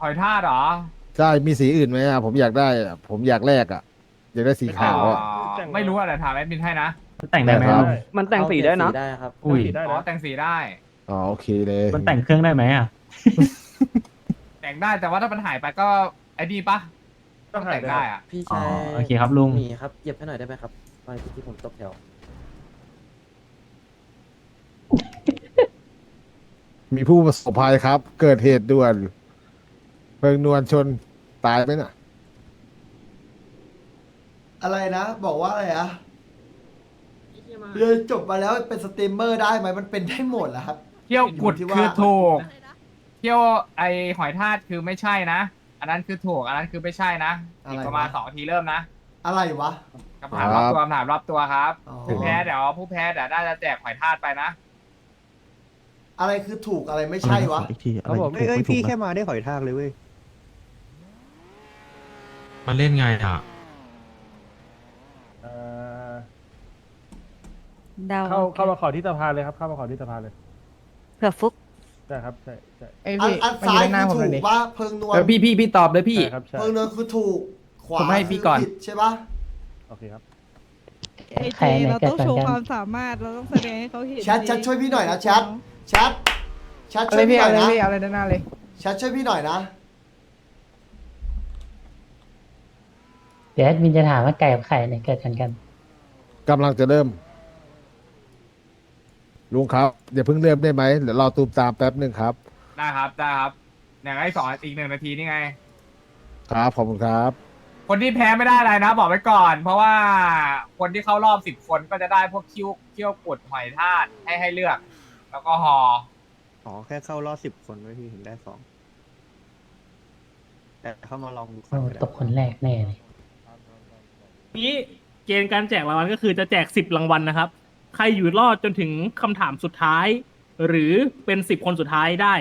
หอยทากเหรอใช่มีสีอื่นไหมอะผมอยากได้อะผมอยากแลกอะอยากได้สีขาวอะ อ๋อไม่รู้อะไรถามแอดมินให้นะแต่งได้ไหมคครัรับบมันแต่งสีได้นะได้ครับอุ้ยได้อ๋อนะแต่งสีได้ อ๋อโอเคเลยมันแต่งเครื่องได้ไหมอะแต่งได้แต่ว่าถ้ามันหายไปก็ไอ้นี่ปะต้องแต่งได้อะพี่อ๋อชายโอเคครับลุงหมีครับเหยียบให้หน่อยได้ไหมครับตอนที่ผมตกแถวมีผู้ประสบภัยครับ เกิดเหตุด่วน เพลิงนวลชนตายไหมน่ะ อะไรนะ บอกว่าอะไรอะเรียนจบมาแล้วเป็นสตรีมเมอร์ได้ไหมมันเป็นได้หมดแหละครับ เที่ยวกุดที่ว่าคือถูกเที่ยวไอหอยทากคือไม่ใช่นะ อันนั้นคือถูก อันนั้นคือไม่ใช่นะอีกประมาณสองนาทีเริ่มนะอะไรวะคำถามรอบตัวคำถามรอบตัวครับ อ๋อผู้แพ้เดี๋ยวผู้แพ้เดี๋ยวน่าจะแจกหอยทากไปนะ อะไรคือถูกอะไรไม่ใช่วะครับผมเอ้ยพี่แค่มาได้หอยทากเลยเว้ย มาเล่นไงอะ เอ่อเดาเข้าเข้ามาขอที่สภาเลยครับเข้ามาขอที่สภาเลยเผื่อฟุก ใช่ครับใช่ใช่อันอันซ้ายคือถูกปะเพิงนวลเออพี่พี่พี่ตอบเลยพี่ ใช่ครับใช่เพิงนวลคือถูก ขวาผมให้พี่ก่อน คืผิดใช่ปะโอเคครับไอเจเราต้องโชว์ความสามารถเราต้องแสดงให้เขาเห็นแชทแชทช่วยพี่หน่อยนะแชทแชทแชทช่วยพี่หน่อยนะแชทช่วยพี่หน่อยนะ เดี๋ยวแอดมินจะถามว่าไก่กับไข่เนี่ยเกิดกันกัน กำลังจะเริ่ม ลุงครับอย่าเพิ่งเริ่มได้ไหมเดี๋ยวรอตูมตามแป๊บหนึ่งครับ ได้ครับได้ครับอย่างไอ้สองอีกหนึ่งนาทีนี่ไง ครับขอบคุณครับ คนที่แพ้ไม่ได้อะไรนะ บอกไว้ก่อน เพราะว่าคนที่เข้ารอบสิบคนก็จะได้พวกคิ้วเคี้ยวกุดหอยทากให้ให้เลือก แล้วก็หออ๋อแค่เข้ารอบสิบคนไว้พี่ถึงได้สองแต่เข้ามาลองดูก่อนก็ได้ตกคนแรกแน่เลย นี้เกณฑ์การแจกรางวัลก็คือจะแจกสิบรางวัลนะครับ ใครอยู่รอดจนถึงคำถามสุดท้าย หรือเป็นสิบคนสุดท้ายได้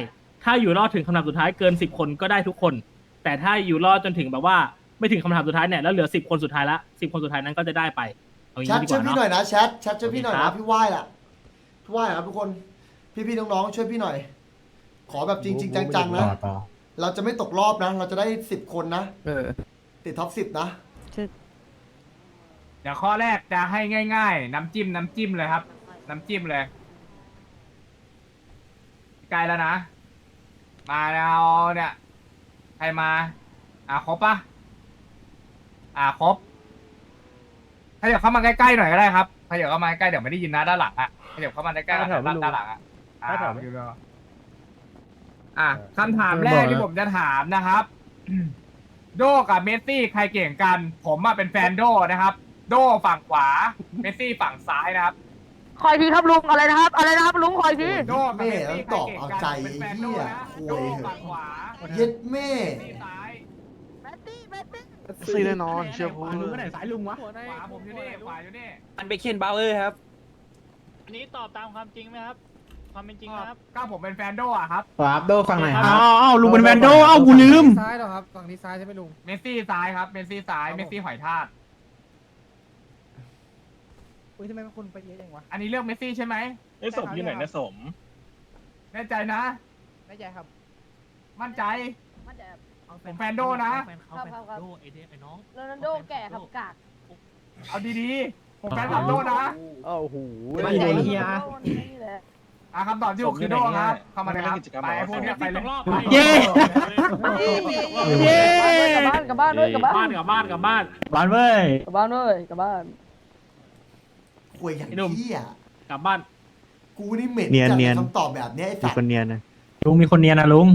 ถ้าอยู่รอดถึงคำถามสุดท้ายเกินสิบคนก็ได้ทุกคน แต่ถ้าอยู่รอดจนถึงแบบว่าไม่ถึงคำถามสุดท้ายเนี่ยแล้วเหลือสิบคนสุดท้ายละสิบคนสุดท้ายนั้นก็จะได้ไปเอาอย่างแชทนี้ดีกช่วยว่าพี่หน่เนาะ อยนะแชทแชทช่วยพี่หน่อยครันะบ พี่ไหว้ล่ะพี่ไหว้ครับทุกคนพี่ๆน้องๆช่วยพี่หน่อย ขอแบบจริง ๆ จังๆนะเราจะไม่ตกรอบนะ เราจะได้สิบคนนะ เออติดท็อปสิบนะ เดี๋ยวข้อแรกจะให้ง่าย ๆ น้ำจิ้มน้ำจิ้มเลยครับ น้ำจิ้มเลยใกล้แล้วนะ มาแล้วเนี่ยใครมา อ่าครบปะอ่าครบขยับเข้ามาใกล้ๆหน่อยก็ได้ครับขยับเข้ามาใกล้ๆเดี๋ยวไม่ได้ยินนะด้านหลังอะขยับเข้ามาใกล้ๆด้านแถวไม่รู้ด้านหลังอะอ่าด้านแถวไม่อยู่รออะคำถามแรกที่ผมจะถามนะครับ โดกับเมสซี่ใครเก่งกัน ผมอะเป็นแฟนโดนะครับ โดฝั่งขวา เมสซี่ฝั่งซ้ายนะครับ คอยทีครับลุงอะไรนะครับ อะไรนะครับลุงคอยทีโดกับเมสซี่ใครเก่งแม่ต้องตอบเอากันใจเป็นแฟนโดนะเหี้ยโดคุยฝั่งขวาเย็ดแม่เมสซี่ซ้ายซีแน่นอน เชื่อผมลุงก็ไหนสายลุงวะ ขวาผมอยู่นี่ขวาอยู่นี่อันเบคเคนบาวเออร์ครับ อันนี้ตอบตามความจริงไหมครับ ความเป็นจริงนะครับก็ผมเป็นแฟนโดอะครับครับโดฟังหน่อยครับอ้าวลุงเป็นแวนโดอ้าวกูลืมซ้ายเหรอครับฝั่งนี้ซ้ายใช่ไหมลุง เมสซี่ซ้ายครับ เมสซี่ซ้าย เมสซี่หอยทาก อุ้ยทำไมคุณไปเยอะจังวะ อันนี้เลือกเมสซี่ใช่ไหมไอ้สมอยู่ไหนนะสม แน่ใจนะ แน่ใจครับ มั่นใจผมแฟนโดนะครับครับครับ โดไอเด็กไอ้น้องโรนัลโดแก่ครับกากเอาดีๆ ผมแฟนคลับโดนะโอ้โหไม่ใช่เฮีย นี่แหละอะคำตอบที่ถูกคือโดครับ เข้ามาเลยครับไปพวกเนี้ยไปเลย เย้ เย้ กลับบ้านกลับบ้านด้วยกลับบ้าบ้านนกับบ้านกับบ้าน บ้านเว้ยกลับบ้านด้วยกลับบ้าน คุยอย่างไอ้หนุ่มเหี้ยกลับบ้าน กูนี่เหม็นเนียนจัดเนียน คำตอบแบบเนี้ยไอ้มีสัตคนว์เนียนนะลุงมีคนเนียนนะลุง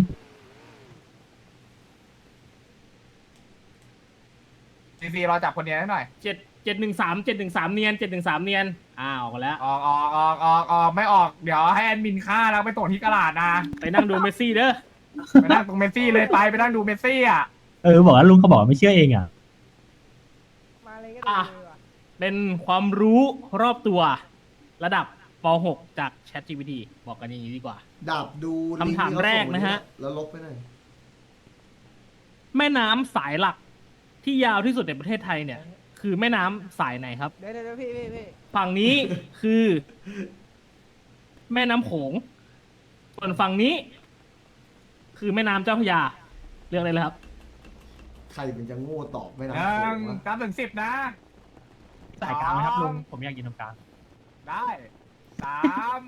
ซีซีรอจับคนเดียวให้หน่อย เจ็ดเจ็ดหนึ่งสามเจ็ดหนึ่งสามเนียนเจ็ดหนึ่งสามเนียนอ้าวออกมาแล้ว ออกออกออกออกออกไม่ออก เดี๋ยวให้แอดมินฆ่าแล้วไปตรวจที่กระดาษนะ ไปนั่งดูเมสซี่เด้อไปนั่งตรงเมสซี่เลยไปไปนั่งดูเมสซี่อะ เออบอกว่าลุงเขาบอกว่าไม่เชื่อเองอะ มาเลยก็อะได้ เลยว่ะเป็นความรู้รอบตัว ระดับป .6 จาก ChatGPT บอกกันอย่างนี้ดีกว่า ดาบดูคำถามแรกนะฮะแล้วลบไปหน่อยแม่น้ำสายหลักที่ยาวที่สุดในประเทศไทยเนี่ย คือแม่น้ำสายไหนครับ เดี๋ยวเดี๋ยวพี่พี่พี่ฝั่งนี้ คือ แม่น้ำโขง ส่วนฝั่งนี้ คือแม่น้ำเจ้าพระยาเลือกเลยเลยครับ ใครมันจะโง่ตอบไม่หนะนึ่งนับถึงสิบนะ สายกลางไหมครับลุงสอผมอยากยืนตรงกลาง ได้สาม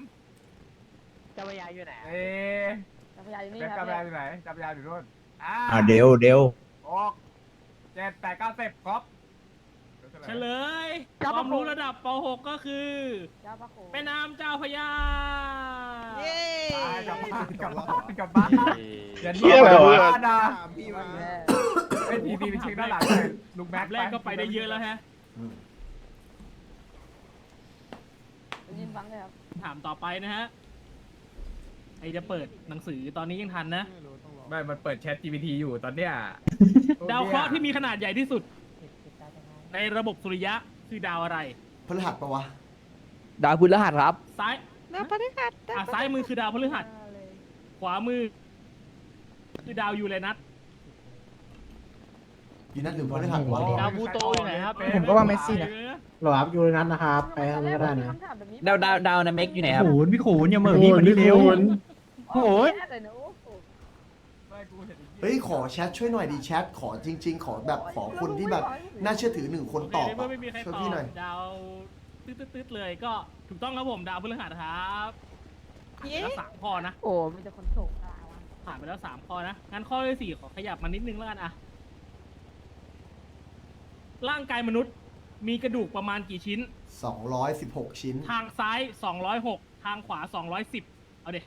เจ้าพระยาอยู่ไหนเอ๊ะเจ้าพระยาอยู่นี่เด็กคจัรับบยาอยู่ไหนจับยาอยู่นู่นอ่าอ่าเดยวเดยวหกเจ็ดแปดเก้าสิบครบเฉลยความรู้ระดับป .6 ก็คือ เจ้าพระโคแม่น้ำเจ้าพระยาเย้ตายกลับบ้านกลับบ้านกลับบ้านอย่าเหี้ยอะไรวะบ้านนะพี่มา เป็นทีดีไปเช็คด้านหลังเลยลุงแม็แมกปแรกก็ไปได้เยอะแล้วฮะ อืม ยิน ฟังเลยครับถามต่อไปนะฮะไอจะเปิดหนังสือตอนนี้ยังทันนะ ไม่ มันเปิดแชท GPT อยู่ตอนเนี้ยดาวเคราะห์ที่มีขนาดใหญ่ที่สุด ในระบบสุริยะคือดาวอะไร พฤหัสปะวะ ดาวพุธรหัสครับ ซ้ายน้าพฤหัสอะซ้ายมือคือดาวพฤหัส ขวามือ คือดาวยูเรนัสอยู่นั่นหรือพฤหัสวะดาวพลูโตอยู่ไหนครับผมก็ว่าเมสซี่นะ หลบยูเรนัสนะครับ ไปทางนี้ก็ได้นะ ดาวดาวดาวนะเม็กอยู่ไหนครับ ขูนพี่ขูนอย่าเหม่อพี่มันนี่เร็ว โอ้ย เฮ้ยขอแชทช่วยหน่อยดิแชทขอจริง ๆ ขอแบบขอคนที่แบบน่าเชื่อถือหนึ่งคนตอบโเคในเมื่อะอไม่มีใครช่วยตอพี่บหน่อย ดาวตืดๆๆเลยก็ถูกต้องครับผมดาวพฤหัสครับเย้แล้วสามข้อนะโอ้มีแต่คนโศกตายวะผ่านไปแล้วสามข้อนะงั้นข้อที่สี่ขอขยับมานิดนึงแล้วกันอะร่างกายมนุษย์ มีกระดูกประมาณกี่ชิ้น 216 ชิ้น ทางซ้าย 206 ทางขวา 210 เอาเด็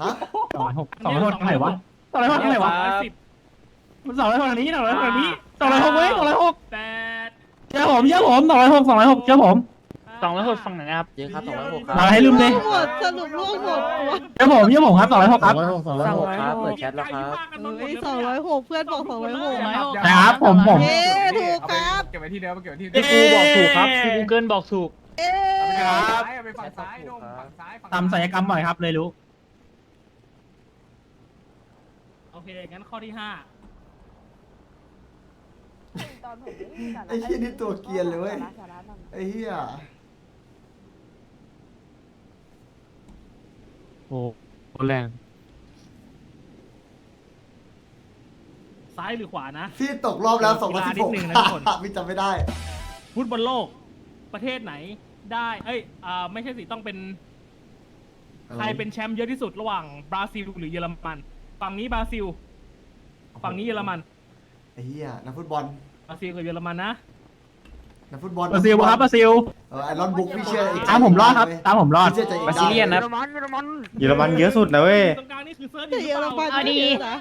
ฮะ สองร้อยหกสองร้อยหกเท่าไหร่วะสองร้อยหกเท่าไหร่วะ210มันสองร้อยหกทางนี้สองร้อยหกทางนี้สองร้อยหกเว้ยสองร้อยหกแปดเชื่อผมเชื่อผมสองร้อยหกสองร้อยหกเชื่อผม สองร้อยหกฝั่งไหนครับเยอะครับสองร้อยหกคมารับให้ลืมเลยหมดสรุปร่วงหมดตัวเชื่อผมเชื่อผมครับสองร้อยหกครับสองร้อยหกครับเปิดแชทแล้วครับเฮ้ยสองร้อยหกเพื่อนบอกสองร้อยหกนะครับผมผมเย้ถูกครับ เก็บไว้ที่เดิมเก็บไว้ที่เดิเอ้มครูบอกถูกครับครู Google บอกถูกเอ๊เอาไปะฝั่งซ้ายเอาไปฝั่งซ้ายนุ่มฝั่งซ้ายฝั่งทำศัลยกรรมบ่อยครับเลยรู้โอเคงั้นข้อที่ห้าตอนผมไม่มีสาระไอ้เหี้ยนี่ตัวเกรียนเลยเว้ยสาระสาระบ้างไอ้เหี้ย โอ้แรง ซ้ายหรือขวานะพี่ตกรอบแล้วกีฬานิดนึงนะทุกคน216 พี่จำไม่ได้ ฟุตบอลโลก ประเทศไหนได้ เอ้ยอ่าไม่ใช่สิต้องเป็น ใครเป็นแชมป์เยอะที่สุดระหว่างบราซิลหรือเยอรมัน ฝั่งนี้บราซิล ฝั่งนี้เยอรมัน ไอ้เหี้ยนักฟุตบอล บราซิลกับเยอรมันนะ นักฟุตบอลบราซิลครับบราซิลเออไอรอนบุ๊กพี่เชื่อไอ้ตามผมรอดครับ ตามผมรอด พี่เชื่อใจอีกบาซิเลียนนะได้เยอรมันเยอะสุดนะเว้ย ตรงกลางนี่คือเซิร์ชอแต่ยู่หเยรืออรเปมันล่าก็เยอะนะ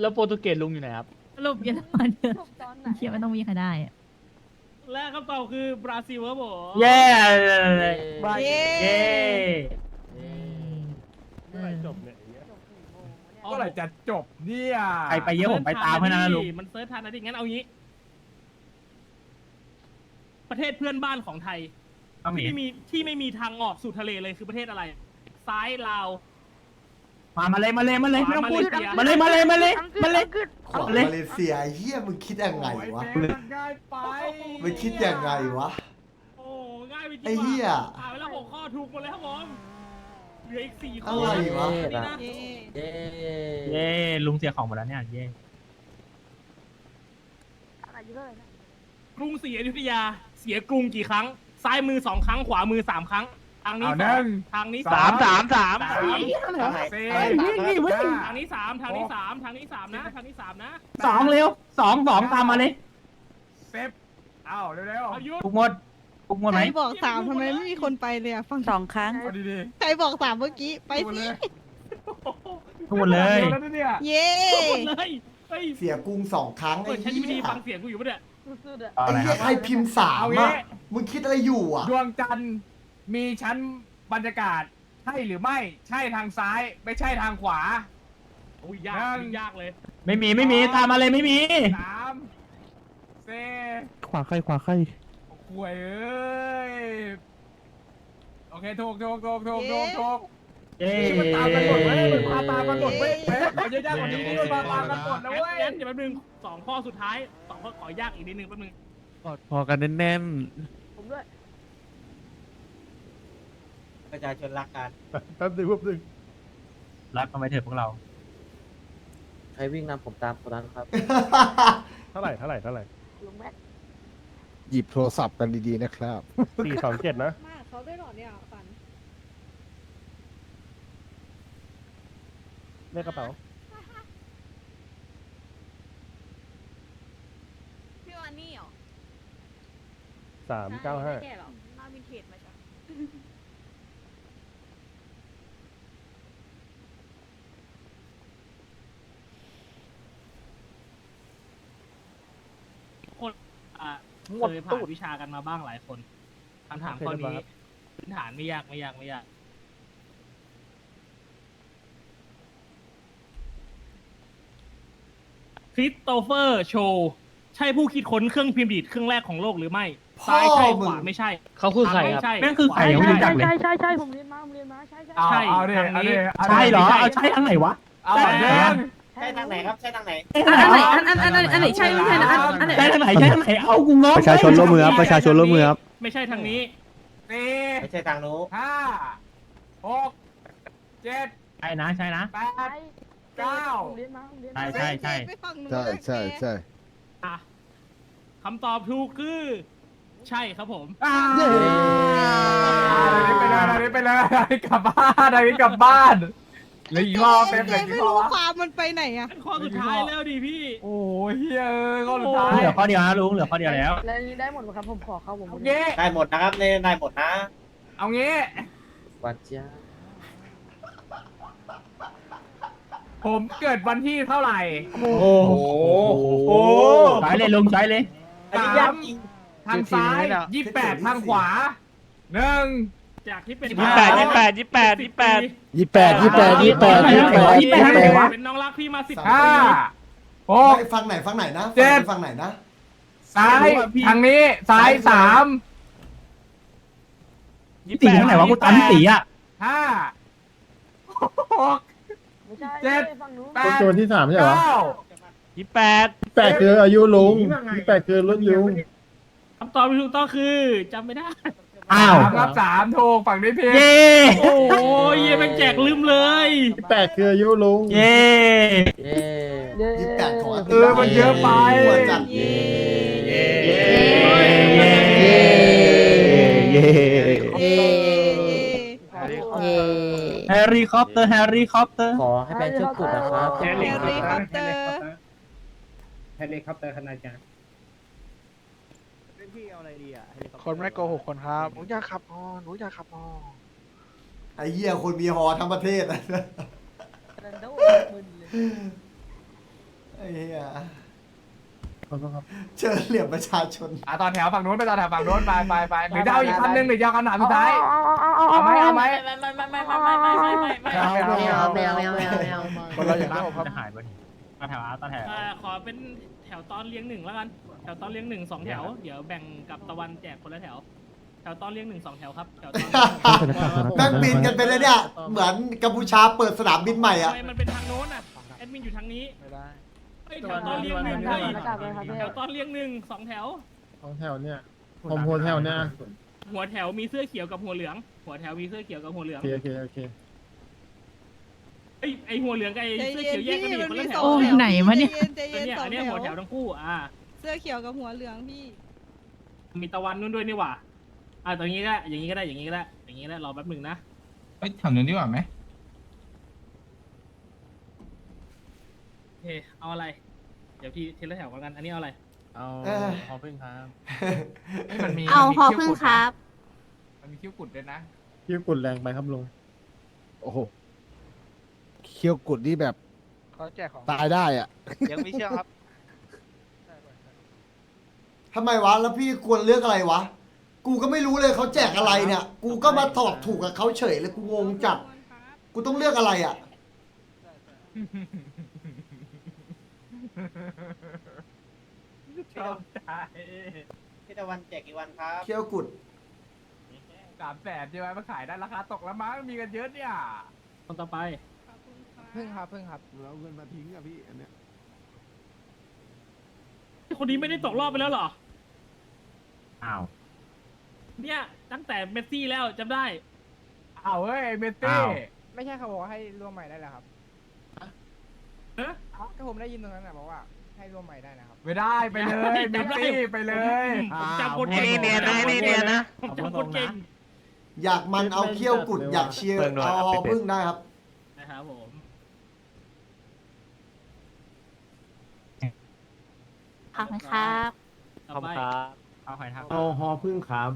แล้วโปรตุเกสลุงอยู่ไหนครับ สรุปเยอรมันเยอะถูกตอนไหนเขียนว่าต้องมีใครได้อะและคำตอบคือบราซิลครับผมเย้เย้เย้เออจบกี่โมงวะเนี่ยเมื่อไหร่จะจบเนี่ย ใครไปเยอะผมไปตามให้นะลุง มันเซิร์ชทันนะดิงั้นเอางี้ ประเทศเพื่อนบ้านของไทยต้องมีที่ไม่มีที่ไม่มีทางออกสู่ทะเลเลยคือประเทศอะไร ซ้ายลาว มามาเลยมาเลยมาเลยไม่ต้องพูดมามาเลเลยยมาเลยมาเลยมาเลย ขวาเลยมาเลเซียไอ้เหี้ยมึงคิดยังไงวะโอ้ยเฟรมมันง่ายไปมึงคิดยังไงวะ โอ้ง่ายไปจริงไอ้เหี้ย อ่านไปแล้วหกข้อถูกหมดเลยครับผมเหลืออีกสี่ข้ออะไรวะ นี่นะเย้เย้เย้ลุงเสียของหมดแล้วเนี่ยเย้อายุเท่าไหร่นะกรุงศรีอยุธยา เสียกรุงกี่ครั้ง ซ้ายมือสองครั้งขวามือสามครั้ง ทางนี้เอาสหอนึ่งงทางนี้สามสามสามสามสี่ทางนี้สามทางนี้สามทางนี้สามนะทางนี้สามนะสองเร็วสองสองตามมาเลยเซฟเอาเร็วเอายุทธปุกหมดปุกหมดใคไหมรบอกสามทำไมไม่มีคนไปเลยอะฟังสองครั้ง ๆเอาดีใครบอกสามเมื่อกี้ๆไปพูดสิเลยทุกคนเลยดี๋วแล้วนะเนี่ย เย้ หมดเลยเฮ้ยเสียกรุงสองครั้งเปิไอ้ดแชทเหี้จีพียฟังเสียงกูอยู่ปะเนี่ย สุดๆอะไอ้เหี้ยใครพิมพ์สามเอางี้ อะมึงคิดอะไรอยู่อะ ดวงจันทร์มีชั้นบรรยากาศ ใช่หรือไม่ ใช่ทางซ้ายไม่ใช่ทางขวา อุ้ยยากยังยากเลย ไม่มีไม่มีตามมาเลยไม่มี สามสี่ขวาใครขวาใครหวยเอ้ย โอเคถูกถูกถูกถูกถูกถูกเย้นี่ มันตามกันหมดเว้ยมันพาตามกันหมดเว้ยเว้ยมันเยอะแยะกว่านี้มันมาตามกันหมดนะเว้ยงั้นเดี๋ยวแป๊บนึงสองข้อสุดท้ายสองข้อขอยากอีกนิดนึงแป๊บนึงพอกันแน่นผมด้วยประชาชนรักกันแป๊บนึงแป๊บนึงรักกันไว้เถอะพวกเรา ใครวิ่งนำผมตามคนนั้นครับ เท่าไหร่เท่าไหร่เท่าไหร่ลุงแม็กหยิบโทรศัพท์กันดีๆนะครับสี่สองเจ็ดนะ มากเขาได้หรอเนี่ย ฝันเลขกระเป๋า พี่วันนี่เหรอสามเก้าห้าแก่หรอหน้าวินเทจมาจ้ะคนอะเคยผ่านวิชากันมาบ้างหลายคนคำถามข้อนี้พื้นฐานไม่ยากไม่ยากไม่ยาก คริสโตเฟอร์โชว์ใช่ผู้คิดค้นเครื่องพิมพ์ดีดเครื่องแรกของโลกหรือไม่พ่อซ้ายใช่มึขง วาไม่ใช่เขาคือใครไม่ครับใช่แม่งคือใครยังไม่รู้จักเลยใช่ใช่ใช่ผมเรียนมาผมเรียนมาใช่ใช่เอาใช่เอาดิทางเอานี้ดิเอาดิใช่เหรอเอาใช่ทางไหนวะเอาแบบเดิมใช่ทางไหนครับ ใช่ทางไหน อันไหนอันอันอันอันอันไหนใช่ไม่ใช่นะอันอันไหน ใช่ทางไหนใช่ทางไหนเอากูงงประชาชนร่วมมือครับประชาชนร่วมมือครับ ไม่ใช่ทางนี้ สี่ไม่ใช่ทางนู้นห้าหกเจ็ดใช่นะใช่นะแปใช่ด เก้าผมเรียนมาผมเรียนใช่มาใช่ใช่ไปฝั่งนู้นใช่นะใช่แกใช่ อะคำตอบถูกคือ ใช่ครับผม อ่าอันนี้ไปเลยอันนี้ไปเลยอันนี้กลับบ้านอันนี้กลับบ้านเหลยอีกรอบเต็มเหลแกยอีไม่กรอบรู้วะความมันไปไหนอะข้อสุดท้ายแล้วดิพี่ โอ้ยเฮ้ยข้อสุดท้ายเหลือข้อเดียวนะลุงเหลือข้อเดียวแล้ว แล้วอันนี้ได้หมดไหมครับผมขอเข้าผมเอาเรียนงี้ได้หมดนะครับในได้หมดนะ เอางี้ วัดจ้า ผมเกิดวันที่เท่าไหร่โอ้โหโอ้ใช้เลยลุงใช้เลย อันนี้ยากจริง ทางซ้ายยี่แปดทางขวาหนึ่งจากที่เป็นยี่สิบแปดยี่สิบแปดยี่แปดยี่แปดยี่แปดยี่แปดยี่แปดยี่แปดยี่แปดเป็นน้องรักพี่มาสิบห้าหกไม่ฟังไหนฟังไหนนะเจ็ด ฟังไหนนะ ซ้ายทางนี้ซ้ายสามยี่สิบแปดไหนวะกูตันสีอะห้าหกไม่ใช่ เจ็ดไม่ฝั่งนู้นแปดตัวที่สามใช่เหรอเก้ายี่แปดแปดคืออายุลุงยี่แปดคือรุ่นลุงคำตอบที่ถูกต้องคือจำไม่ได้สามครับสามถูกฝั่งนี้ผิดโอ้ยเย่แม่งแจกลืมเลยยี่แปดคืออายุลุง เย่เย้เย้ ยี่แปดของอาเออมันเยอะไป หัวจัด เย้เย้ ร์รี่คอปเตอร์แฮร์รี่คอปเตอร์ ขอให้เป็นเชือกกุดนะครับ แฮร์รี่คอปเตอร์แฮร์รี่คอปเตอร์ขนาดกลางคนไม่โกหกคนครับ หนูอยากขับฮอหนูอยากขับฮอไอ้เหี้ยคนมีฮอทั้งประเทศอะเรนโดมึนเลยไอ้เหี้ย ขอโทษครับเจอเหลี่ยมประชาชน อะตอนแถวฝั่งนู้นไปตอนแถวฝั่งนู้นไปไปไปหรือจะเอาอีกคำหนึ่งหรือจะเอาคำถามสุดท้ายเอาเอาเอาเอาไหมเอาไหม ไม่ไม่ไม่ไม่ไม่ไม่ไม่ไม่ไม่ไม่ไม่เอาไม่เอาไม่เอาไม่เอาไม่เอาไม่เอาคนเราอย่างนั้นครับหายไปตอนแถวตอนแถวขอเป็นแถวตอนเลี้ยงหนึ่งแล้วกัน แถวตอนเลี้ยงหนึ่งสองแถว เดี๋ยวแบ่งกับตะวันแจกคนละแถว แถวตอนเลี้ยงหนึ่งสองแถวครับ แถวตอนแม่งบินกันไปเลยเนี่ย เหมือนกัมพูชาเปิดสนามบินใหม่ทำอะไมมันเป็นทางโน้นอะ แอดมินอยู่ทางนี้ ไม่ได้เฮ้ย แถวตอนเลี้ยงหนึ่งหน้าเฮ้ยหน้ากากเลยครับพี่แถวตอนเลี้ยงหนึ่งสองแถว ของแถวเนี่ย ผมโฮแถวเนี่ย หัวแถวมีเสื้อเขียวกับหัวเหลือง หัวแถวมีเสื้อเขียวกับหัวเหลืองโอเคโอเคโอเคไอยไอหัวเหลืองกับไอใจเสื้อเย็เขีนยวแยกกันพี่ดิมันคนมีละแถสวองโอ้ยแถวไหนวะเนี่ย ใจเออเย็นเนี่ยใจอันเย็นสเนี้อยงหัวแถแถววทั้งคู่อ่า เสื้อเขียวกับหัวเหลืองพี่ มีตะวันนู่นด้วยนี่หว่าอ่าตรงนี้ก็ได้อย่างนี้ก็ได้อย่างนี้ก็ได้อย่างนี้ก็ได้รอแป๊บหนึ่งนะไปแถวนู้นดีกว่าไหม โอ เคเอาอะไร เดี๋ยวพี่ทีละแถวกัน อันนี้เอาอะไร เอาเออฮอพึ่งครับ มันมีเอามันมีพอเขี้ยวพึ่งกุดคนะรับ มันมีคิ้วกุดด้วยนะเคี้ยวกุดแรงไปครับลุงโอ้โหเคี้ยวกุดนี่แบบเขาแจกของตายได้อะ ยังไม่เชื่อครับ ทำไมวะ แล้วพี่ควรเลือกอะไรวะ กูก็ไม่รู้เลยเขาแจกอะไรเนี่ย กูก็มาตอบถูกกับเขาเฉยเลยกูงงจัด กูต้องเลือกอะไรอะ ชอบใจพี่ตะวันแจกกี่วันครับ เคี้ยวกุด สามแสนใช่ไหมมาขายได้ราคาตกแล้วมั้งมีกันเยอะเนี่ย คนต่อไปพึ่งครับพึ่งครับ เราเงินมาทิ้งอะพี่อันเนี้ยคนนี้ไม่ได้ตกรอบไปแล้วเหรอ อ้าว เนี่ย ตั้งแต่เมสซี่แล้วจำได้ เอาเฮ้ยเมสซี่อ้าว ไม่ใช่เขาบอกว่าให้ร่วมใหม่ได้แล้วครับ เอก็ผมได้ยินตรงนั้นนะบอกว่าให้ร่วมใหม่ได้นะครับ ไม่ได้ไปเลยมิตตี้ไปเลยผมจำคนเก่งนี่เนียนนะนี่เนียนนะ ผมจำคนเก่งอยากมันเอาเขี้ยวกุดอยากเชียร์เอาฮอพึ่งได้ครับ นะครับผม ขอบคุณครับ ต่อไปเอาหอยทากเอาฮอพึ่งครับ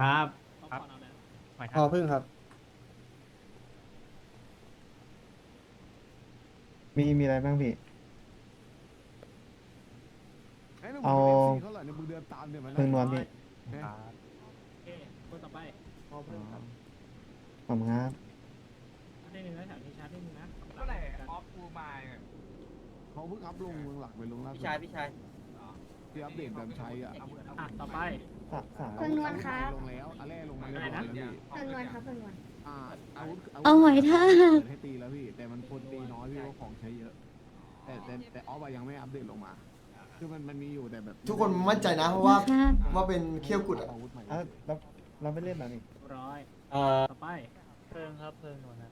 ครับ ครับหอยฮทาอกพึ่งครับ มีมีอะไรบ้างพี่ เอาเพิ่งนอนพี่โอเคคนต่อไปผมครับได้หนึ่งนะแถวนี้ชาร์จได้หนึ่งนะเมื่อไหร่ออฟกูมาเนี่ยเขาเพิ่งอัพลงเมืองหลักไปลงล่าสุพี่ดชายพี่ชายที่อัปเดตการใช้อะอะต่อไปฝากฝากเพิ่งนวลครับลงแล้วอันแรกลงมาอะไรนะแล้วพี่เพิ่งนวลครับเพิ่งนวลอ่าอาวุธ เอาหอยทากเปิดให้ตีแล้วพี่ แต่มันคนตีน้อยพี่ว่าของใช้เยอะ แต่แต่แต่ออฟอะยังไม่อัปเดตลงมา คือมันมันมีอยู่แต่แบบทุกคนมั่นใจนะเพราะว่าครับว่าเป็นเขี้ยวกุดอะอาวุธใหม่เอ้าเราเราไม่เล่นแล้วนี่ร้อยเอ่อต่อไปเพิ่งครับเพิ่งนวลนะ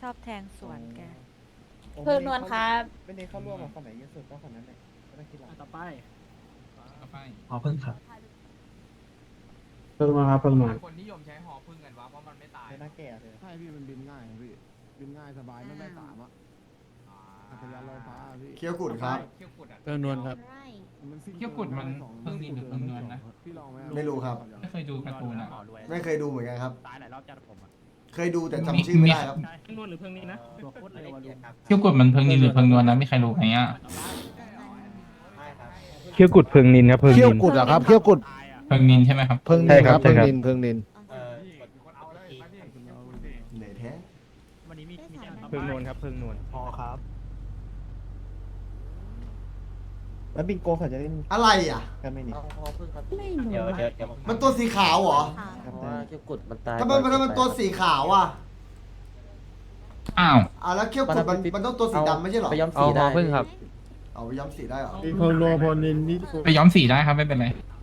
ชอบแทงสวนแกเพิ่งนวลครับ ไม่ได้เข้าร่วมกับคนไหนเยอะสุดก็คนนั้นแหละไม่ต้องคิดหรอก อะต่อไปต่อไปขอเพิ่งครับ เพิ่งมาครับเพิ่งมาคนนิยม มันไม่ตายไม่น่าแก่เลย ใช่พี่มันบินง่ายครับพี่บินง่ายสบายไม่ได้สามอะอัจฉริยะลอยฟ้าอะพี่เขี้ยวกุดครับเขี้ยวกุดอะเพิ่งนวลครับไรมันสิ้เขี้ยวกุดมันเพิ่งมีหรือเพิ่งนวลนะ พี่ลองไหมไม่รู้ครับ ไม่เคยดูการ์ตูนอะ ไม่เคยดูเหมือนกันครับ ตายหลายรอบจัดผมอะเคยดูแต่จำชื่อไม่ได้ครับ เพิ่งนวลหรือเพิ่งนี้นะตัวโคตรเร็วอะลุงเขี้ยวกุดมันเพิ่งนี่หรือเพิ่งนวลนะไม่ใครรู้ไหมอะเขี้ยวกุดเพิงนินครับเพิงเขี้ยวกุดเหรอครับเขี้ยวกุดตายอะเพิ่งนินใช่ไหมครับ เพิ่งนินครับเพิ่งนินเพิ่งนิน เออ เหนื่อยแท้ วันนี้มีมีแจ้งต่อไป เพิงนวลครับเพิงนวลพอครับ แล้วบิงโกเขาจะเล่นอะไรอะ กันไหมนี่ไม่รู้เดี๋ยวอะเดี๋ยวเดี๋ยวมันตัวสีขาวเหรอเพราะว่าเขี้ยวกุดมันตายทำไมมันทำไมมันตัวสีขาวอะอ้าว อะแล้วเขี้ยวกุดมันมันต้องตัวสีดำไม่ใช่เหรอ ไปย้อมสีได้เพิ่งครับเอาไปย้อมสีได้เหรอเพิ่งนวลพอนินนี่ไปย้อมสีได้ครับ ไม่เป็นไรอ